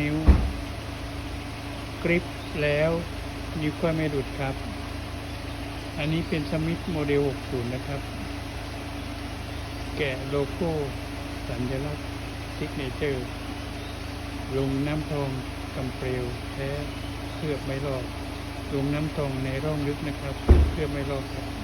นิ้วกริปแล้วนิ้วก็ไม่หลุดครับ อันนี้เป็นสมิธโมเดล 60 นะครับ แกะโลโก้สัญลักษณ์ซิกเนเจอร์ ลงน้ำทองกำเปลวแท้เคลือบไม่ลอก ลงน้ำทองในร่องลึกนะครับ เคลือบไม่ลอกครับ